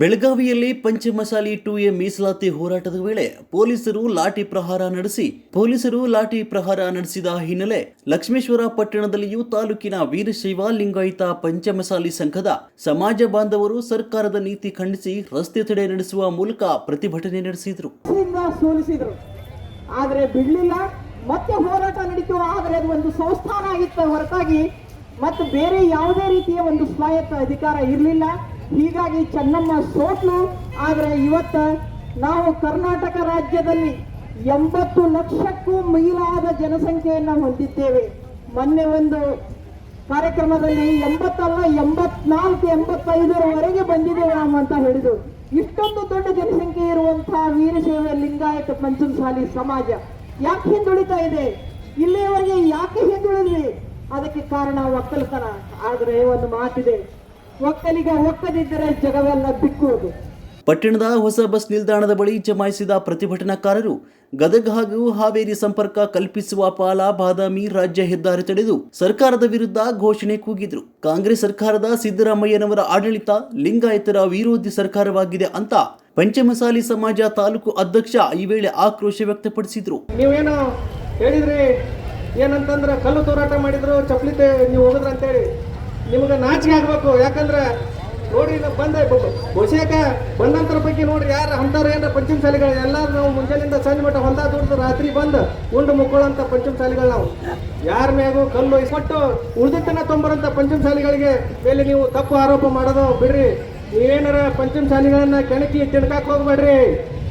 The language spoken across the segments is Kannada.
ಬೆಳಗಾವಿಯಲ್ಲಿ ಪಂಚಮಸಾಲಿ ಟು ಎ ಮೀಸಲಾತಿ ಹೋರಾಟದ ವೇಳೆ ಪೊಲೀಸರು ಲಾಠಿ ಪ್ರಹಾರ ನಡೆಸಿ, ಪೊಲೀಸರು ಲಾಠಿ ಪ್ರಹಾರ ನಡೆಸಿದ ಹಿನ್ನೆಲೆ ಲಕ್ಷ್ಮೇಶ್ವರ ಪಟ್ಟಣದಲ್ಲಿಯೂ ತಾಲೂಕಿನ ವೀರಶೈವ ಲಿಂಗಾಯತ ಪಂಚಮಸಾಲಿ ಸಂಘದ ಸಮಾಜ ಬಾಂಧವರು ಸರ್ಕಾರದ ನೀತಿ ಖಂಡಿಸಿ ರಸ್ತೆ ತಡೆ ನಡೆಸುವ ಮೂಲಕ ಪ್ರತಿಭಟನೆ ನಡೆಸಿದರು. ಸೋಲಿಸಿದರು. ಆದರೆ ಬಿಡಲಿಲ್ಲ, ಮತ್ತೆ ಹೋರಾಟ ನಡೀತು. ಆದರೆ ಅದು ಒಂದು ಸಂಸ್ಥಾನ ಆಗಿತ್ತು ಹೊರತಾಗಿ, ಮತ್ತು ಬೇರೆ ಯಾವುದೇ ರೀತಿಯ ಒಂದು ಸ್ವಾಯತ್ತ ಅಧಿಕಾರ ಇರಲಿಲ್ಲ. ಹೀಗಾಗಿ ಚೆನ್ನಮ್ಮ ಸೋತ್ಲು, ಆದರೆ ಇವತ್ತ ನಾವು ಕರ್ನಾಟಕ ರಾಜ್ಯದಲ್ಲಿ ಎಂಬತ್ತು ಲಕ್ಷಕ್ಕೂ ಮೀಲಾದ ಜನಸಂಖ್ಯೆಯನ್ನು ಹೊಂದಿದ್ದೇವೆ. ಮೊನ್ನೆ ಒಂದು ಕಾರ್ಯಕ್ರಮದಲ್ಲಿ ಎಂಬತ್ತಲ್ಲ, ಎಂಬತ್ನಾಲ್ಕು, ಎಂಬತ್ತೈದರವರೆಗೆ ಬಂದಿದ್ದೇವೆ ನಾವು ಅಂತ ಹೇಳಿದ್ರು. ಇಷ್ಟೊಂದು ದೊಡ್ಡ ಜನಸಂಖ್ಯೆ ಇರುವಂತಹ ವೀರಶೈವ ಲಿಂಗಾಯತ ಪಂಚಮಸಾಲಿ ಸಮಾಜ ಯಾಕೆ ಹಿಂದುಳಿತಾ ಇದೆ? ಇಲ್ಲಿಯವರೆಗೆ ಯಾಕೆ ಹಿಂದುಳಿದ್ವಿ? ಅದಕ್ಕೆ ಕಾರಣ ಒಕ್ಕಲತನ ಆದರೆ ಒಂದು ಮಾತಿದೆ ಒಕ್ಕಲಿಗ ಒಕ್ಕದಿದ್ದರೆ ಜಗವೆಲ್ಲ ಬಿಕ್ಕುವುದು. ಪಟ್ಟಣದ ಹೊಸ ಬಸ್ ನಿಲ್ದಾಣದ ಬಳಿ ಜಮಾಯಿಸಿದ ಪ್ರತಿಭಟನಾಕಾರರು ಗದಗ ಹಾಗೂ ಹಾವೇರಿ ಸಂಪರ್ಕ ಕಲ್ಪಿಸುವ ಪಾಲ ಬಾದಾಮಿ ರಾಜ್ಯ ಹೆದ್ದಾರಿ ತಡೆದು ಸರ್ಕಾರದ ವಿರುದ್ಧ ಘೋಷಣೆ ಕೂಗಿದ್ರು. ಕಾಂಗ್ರೆಸ್ ಸರ್ಕಾರದ ಸಿದ್ದರಾಮಯ್ಯನವರ ಆಡಳಿತ ಲಿಂಗಾಯತರ ವಿರೋಧಿ ಸರ್ಕಾರವಾಗಿದೆ ಅಂತ ಪಂಚಮಸಾಲಿ ಸಮಾಜ ತಾಲೂಕು ಅಧ್ಯಕ್ಷ ಈ ವೇಳೆ ಆಕ್ರೋಶ ವ್ಯಕ್ತಪಡಿಸಿದ್ರು. ನೀವೇನು ಹೇಳಿದ್ರಿ ಏನಂತಂದ್ರೆ ಕಲ್ಲು ತೋರಾಟ ಮಾಡಿದ್ರು ಚಪ್ಪಲಿ ನೀವು ನಿಮ್ಗೆ ನಾಚಿಕೆ ಆಗ್ಬೇಕು. ಯಾಕಂದ್ರೆ ನೋಡ್ರಿ ಬಂದ ಬಹುಶೇಕ ಬಂದಂತರ ಬಗ್ಗೆ ನೋಡ್ರಿ ಯಾರು ಅಂತಾರ ಏನಾರ ಪಂಚಮಸಾಲಿಗಳು, ಎಲ್ಲಾರು ನಾವು ಮುಂಜಾನೆಯಿಂದ ಸಂಜೆ ಮಟ್ಟ ಹೊಂದ ದುಡ್ದು ರಾತ್ರಿ ಬಂದು ಉಂಡು ಮುಕ್ಕೊಳ್ಳೋಂಥ ಪಂಚಮಸಾಲಿಗಳು ನಾವು. ಯಾರ ಮ್ಯಾಗೂ ಕಲ್ಲು ಇಸ್ಕೊಟ್ಟು ಉಳಿದಿದ್ದನ್ನ ತೊಂಬರಂತ ಪಂಚಮಸಾಲಿಗಳಿಗೆ ಮೇಲೆ ನೀವು ತಪ್ಪು ಆರೋಪ ಮಾಡೋದು ಬಿಡ್ರಿ. ನೀವೇನಾರ ಪಂಚಮಸಾಲಿಗಳನ್ನ ಕೆಣಕಿ ತಿಣ್ಕಾಕ್ ಹೋಗ್ಬೇಡ್ರಿ.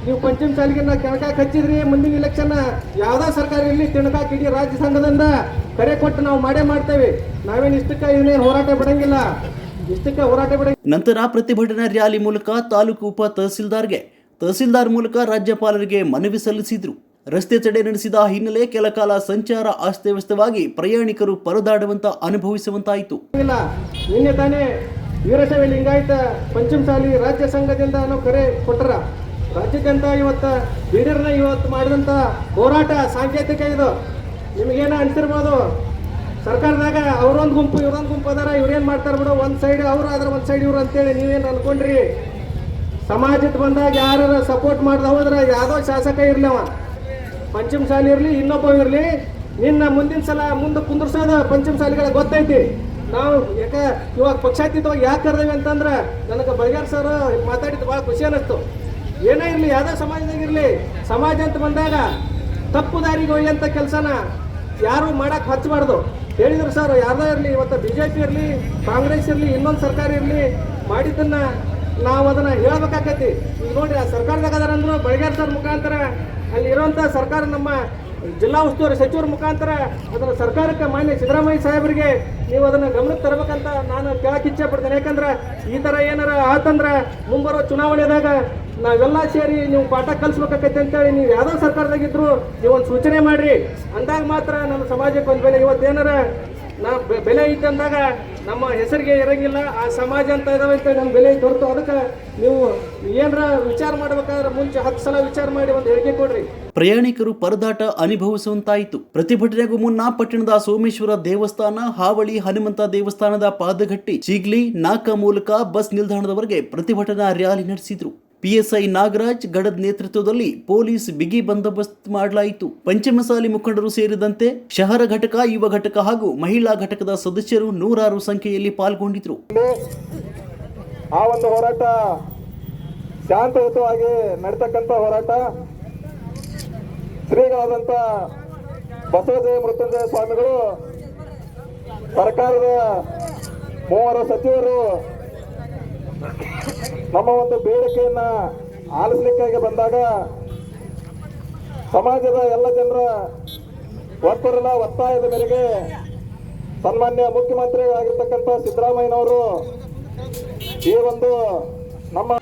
ನೀವು ಪಂಚಮ ಸಾಲಿಗೆ ಕೆಣಕಾಕ್ ಹಚ್ಚಿದ್ರಿ ಮುಂದಿನ ಇಲೆಕ್ಷನ್ ಯಾವ್ದಾ ಸರ್ಕಾರ ಇಲ್ಲಿ ತಿಣಕಾಕ್ ಇಡೀ ರಾಜ್ಯ ಸಂಘದಿಂದ ಕರೆ ಕೊಟ್ಟು ನಾವು ಮಾಡೇ ಮಾಡ್ತೇವೆ. ನಾವೇನು ಇಷ್ಟಕ್ಕ ಇವನೇನು ಹೋರಾಟ ಬಿಡಂಗಿಲ್ಲ. ಇಷ್ಟಕ್ಕ ಹೋರಾಟ ಬಿಡ ನಂತರ ಪ್ರತಿಭಟನಾ ರ್ಯಾಲಿ ಮೂಲಕ ತಾಲೂಕು ಉಪ ತಹಸೀಲ್ದಾರ್ಗೆ ತಹಸೀಲ್ದಾರ್ ಮೂಲಕ ರಾಜ್ಯಪಾಲರಿಗೆ ಮನವಿ ಸಲ್ಲಿಸಿದ್ರು. ರಸ್ತೆ ತಡೆ ನಡೆಸಿದ ಹಿನ್ನೆಲೆ ಕೆಲಕಾಲ ಸಂಚಾರ ಅಸ್ತವ್ಯಸ್ತವಾಗಿ ಪ್ರಯಾಣಿಕರು ಪರದಾಡುವಂತ ಅನುಭವಿಸುವಂತಾಯಿತು. ಇಲ್ಲ ನಿನ್ನೆ ತಾನೇ ವೀರಶೈವ ಲಿಂಗಾಯತ ಪಂಚಮಸಾಲಿ ರಾಜ್ಯ ಸಂಘದಿಂದ ಕರೆ ಕೊಟ್ಟರ. ರಾಜ್ಯಾದ್ಯಂತ ಇವತ್ತು ಲೀಡರ್ನ ಇವತ್ತು ಮಾಡಿದಂಥ ಹೋರಾಟ ಸಾಂಕೇತಿಕ ಇದು. ನಿಮಗೇನು ಅನ್ಸಿರ್ಬೋದು? ಸರ್ಕಾರದಾಗ ಅವ್ರೊಂದು ಗುಂಪು, ಇವ್ರೊಂದು ಗುಂಪು ಅದಾರ, ಇವ್ರೇನು ಮಾಡ್ತಾರೆ ಬಿಡು? ಒಂದು ಸೈಡ್ ಅವರು, ಆದ್ರೆ ಒಂದು ಸೈಡ್ ಇವ್ರು ಅಂತೇಳಿ ನೀವೇನು ಅನ್ಕೊಂಡ್ರಿ? ಸಮಾಜಕ್ಕೆ ಬಂದಾಗ ಯಾರು ಸಪೋರ್ಟ್ ಮಾಡ್ದ ಹೋದ್ರೆ ಯಾವುದೋ ಶಾಸಕ ಇರಲಿ ಅವ. ಪಂಚಮ ಶಾಲೆ ಇರಲಿ, ಇನ್ನೊಬ್ಬ ಇರಲಿ. ನಿನ್ನ ಮುಂದಿನ ಸಲ ಮುಂದೆ ಕುಂದಿರ್ಸೋದು ಪಂಚಮ ಶಾಲೆಗಳ ಗೊತ್ತೈತಿ. ನಾವು ಯಾಕ ಇವಾಗ ಪಕ್ಷಾತೀತವಾಗಿ ಯಾಕೆ ಕರೆದೇವಿ ಅಂತಂದ್ರೆ, ನನಗೆ ಬಳಿಗಾರ್ ಸರ್ ಮಾತಾಡಿದ್ದು ಭಾಳ ಖುಷಿ ಅನ್ನಿಸ್ತು. ಏನೇ ಇರಲಿ, ಯಾವುದೇ ಸಮಾಜದಾಗಿರಲಿ. ಸಮಾಜ ಅಂತ ಬಂದಾಗ ತಪ್ಪು ದಾರಿಗೆ ಒಯ್ಯಂಥ ಕೆಲಸನ ಯಾರು ಮಾಡಕ್ಕೆ ಹಚ್ಚಬಾರ್ದು. ಹೇಳಿದ್ರು ಸರ್, ಯಾರ್ದೇ ಇರಲಿ, ಇವತ್ತು ಬಿ ಜೆ ಪಿ ಇರಲಿ, ಕಾಂಗ್ರೆಸ್ ಇರಲಿ, ಇನ್ನೊಂದು ಸರ್ಕಾರ ಇರಲಿ, ಮಾಡಿದ್ದನ್ನ ನಾವು ಅದನ್ನ ಹೇಳ್ಬೇಕಾಕೈತಿ. ಈಗ ನೋಡಿ ಆ ಸರ್ಕಾರದಾಗ ಅದರ ಅಂದ್ರೆ ಬಳಿಗಾರ್ ಸರ್ ಮುಖಾಂತರ ಅಲ್ಲಿ ಇರುವಂತ ಸರ್ಕಾರ ನಮ್ಮ ಜಿಲ್ಲಾ ಉಸ್ತುವಾರಿ ಸಚಿವರ ಮುಖಾಂತರ ಅದರ ಸರ್ಕಾರಕ್ಕೆ ಮಾನ್ಯ ಸಿದ್ದರಾಮಯ್ಯ ಸಾಹೇಬರಿಗೆ ನೀವು ಅದನ್ನ ಗಮನಕ್ಕೆ ತರಬೇಕಂತ ನಾನು ಕೇಳಕ್ಕೆ ಇಚ್ಛೆ ಪಡ್ತೇನೆ. ಯಾಕಂದ್ರೆ ಈ ತರ ಏನಾರ ಆತಂದ್ರೆ ಮುಂಬರೋ ಚುನಾವಣೆದಾಗ ನಾವೆಲ್ಲ ಸೇರಿ ನೀವು ಪಾಠ ಕಲಿಸ್ಬೇಕಾಕೈತೆ ಅಂತೇಳಿ ನೀವು ಯಾವ್ದೋ ಸರ್ಕಾರದಾಗಿದ್ರು ನೀವು ಒಂದು ಸೂಚನೆ ಮಾಡ್ರಿ. ಅಂದಾಗ ಮಾತ್ರ ನಮ್ಮ ಸಮಾಜಕ್ಕೆ ಒಂದು ಬೆಲೆ. ಇವತ್ತೇನಾರ ನಾ ಬೆಲೆ ಐತೆ ಅಂದಾಗ ನಮ್ಮ ಹೆಸರಿಗೆ ಇರಂಗಿಲ್ಲ, ಆ ಸಮಾಜ ಅಂತ ಇದಾವೆ ಅಂತ ನಮ್ಮ ಬೆಲೆ ತೊರತು ಅದಕ್ಕೆ ನೀವು ಏನಾರ ವಿಚಾರ ಮಾಡ್ಬೇಕಾದ್ರೆ ಮುಂಚೆ ಹತ್ತು ಸಲ ವಿಚಾರ ಮಾಡಿ ಒಂದು ಹೇಳಿಕೆ ಕೊಡ್ರಿ. ಪ್ರಯಾಣಿಕರು ಪರದಾಟ ಅನುಭವಿಸುವಂತಾಯಿತು. ಪ್ರತಿಭಟನೆಗೂ ಮುನ್ನ ಪಟ್ಟಣದ ಸೋಮೇಶ್ವರ ದೇವಸ್ಥಾನ, ಹಾವಳಿ ಹನುಮಂತ ದೇವಸ್ಥಾನದ ಪಾದಗಟ್ಟಿ, ಚಿಗ್ಲಿ, ನಾಕ ಮೂಲಕ ಬಸ್ ನಿಲ್ದಾಣದವರೆಗೆ ಪ್ರತಿಭಟನಾ ರ್ಯಾಲಿ ನಡೆಸಿದ್ರು. ಪಿಎಸ್ಐ ನಾಗರಾಜ್ ಗಡದ್ ನೇತೃತ್ವದಲ್ಲಿ ಪೊಲೀಸ್ ಬಿಗಿ ಬಂದೋಬಸ್ತ್ ಮಾಡಲಾಯಿತು. ಪಂಚಮಸಾಲಿ ಮುಖಂಡರು ಸೇರಿದಂತೆ ಶಹರ ಘಟಕ, ಯುವ ಘಟಕ ಹಾಗೂ ಮಹಿಳಾ ಘಟಕದ ಸದಸ್ಯರು ನೂರಾರು ಸಂಖ್ಯೆಯಲ್ಲಿ ಪಾಲ್ಗೊಂಡಿದ್ರು. ಆ ಒಂದು ಹೋರಾಟ ಶಾಂತಯುತವಾಗಿ ನಡೆತಕ್ಕಂತ ಹೋರಾಟ. ಶ್ರೀಗಳಾದಂಥ ಬಸವದೇವ ಮೃತ್ಯುಂಜಯ ಸ್ವಾಮಿಗಳು, ಸರ್ಕಾರದ ಮೂವರು ಸಚಿವರು ನಮ್ಮ ಒಂದು ಬೇಡಿಕೆಯನ್ನ ಆಲಿಸಲಿಕ್ಕಾಗಿ ಬಂದಾಗ ಸಮಾಜದ ಎಲ್ಲ ಜನರ ಒತ್ತಡದ ಒತ್ತಾಯದ ಮೇರೆಗೆ ಸನ್ಮಾನ್ಯ ಮುಖ್ಯಮಂತ್ರಿಗಳಾಗಿರ್ತಕ್ಕಂಥ ಸಿದ್ದರಾಮಯ್ಯನವರು ಈ ಒಂದು ನಮ್ಮ